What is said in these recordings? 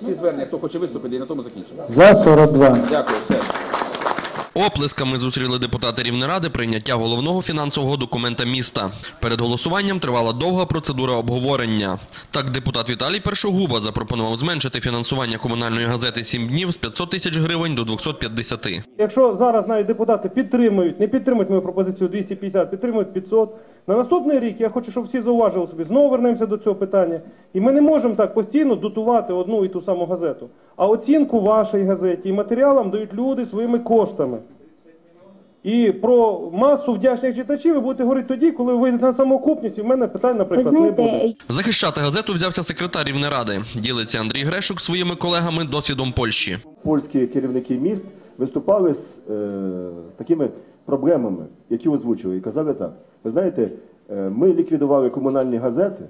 Всі звернення, хто хоче виступити, і на тому закінчимо. За 42. Дякую, все. Оплесками зустріли депутати Рівнеради прийняття головного фінансового документа міста. Перед голосуванням тривала довга процедура обговорення. Так, депутат Віталій Першогуба запропонував зменшити фінансування комунальної газети «Сім днів» з 500 тисяч гривень до 250. Якщо зараз навіть депутати підтримують, не підтримують мою пропозицію 250, підтримують 500, на наступний рік я хочу, щоб всі зауважили собі, знову вернемося до цього питання. І ми не можемо так постійно дотувати одну і ту саму газету. А оцінку вашій газеті і матеріалам дають люди своїми коштами. І про масу вдячних читачів ви будете говорити тоді, коли ви вийдете на самоокупність, і в мене питань, наприклад, не буде. Захищати газету взявся секретар Рівнеради. Ділиться Андрій Грешук своїми колегами досвідом Польщі. польські керівники міст виступали з е, такими проблемами, які озвучили, і казали так: ви знаєте, е, ми ліквідували комунальні газети,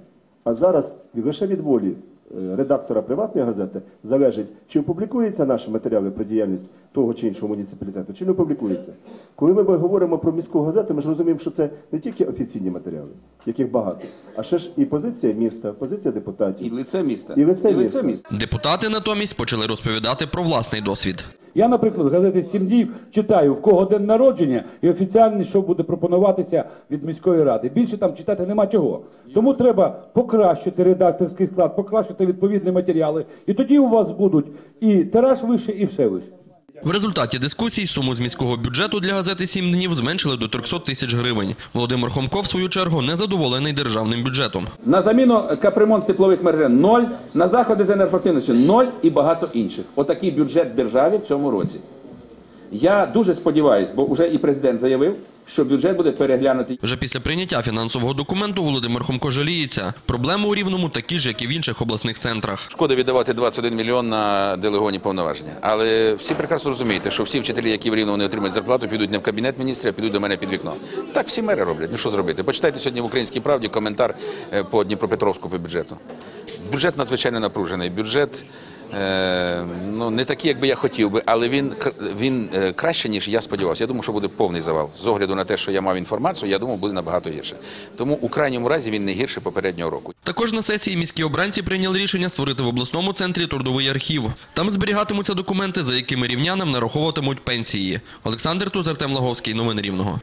а зараз лише від волі е, редактора приватної газети залежить, чи опублікуються наші матеріали про діяльність того чи іншого муніципалітету, чи не опублікуються. Коли ми говоримо про міську газету, ми ж розуміємо, що це не тільки офіційні матеріали, яких багато, а ще ж і позиція міста, позиція депутатів. І лице міста. І лице міста. Депутати натомість почали розповідати про власний досвід. Я, наприклад, в газети «Сім днів» читаю, в кого день народження і офіціально що буде пропонуватися від міської ради. Більше там читати нема чого. Тому треба покращити редакторський склад, покращити відповідні матеріали. І тоді у вас будуть і тираж вище, і все вище. В результаті дискусій суму з міського бюджету для газети «Сім днів» зменшили до 300 тисяч гривень. Володимир Хомков, в свою чергу, незадоволений державним бюджетом. На заміну капремонт теплових мережей – ноль, на заходи з енергоефективності – ноль і багато інших. Отакий бюджет державі в цьому році. Я дуже сподіваюся, бо вже і президент заявив, що бюджет буде переглянутий. Вже після прийняття фінансового документу Володимир Хомко жаліється. Проблеми у Рівному такі ж, як і в інших обласних центрах. Шкода віддавати 21 мільйон на делеговані повноваження. Але всі прекрасно розумієте, що всі вчителі, які в Рівному не отримають зарплату, підуть не в кабінет міністрів, а підуть до мене під вікно. Так всі мери роблять. Ну що зробити? Почитайте сьогодні в Українській правді коментар е, по Дніпропетровську по бюджету. Бюджет надзвичайно напружений. Бюджет ну не такий, як би я хотів би, але він він е, краще ніж я сподівався. Я думаю, що буде повний завал. З огляду на те, що я мав інформацію, я думав, буде набагато гірше. Тому у крайньому разі він не гірше попереднього року. Також на сесії міські обранці прийняли рішення створити в обласному центрі трудовий архів. Там зберігатимуться документи, за якими рівнянам нараховуватимуть пенсії. Олександр Туз, Артем Лаговський. Новини Рівного.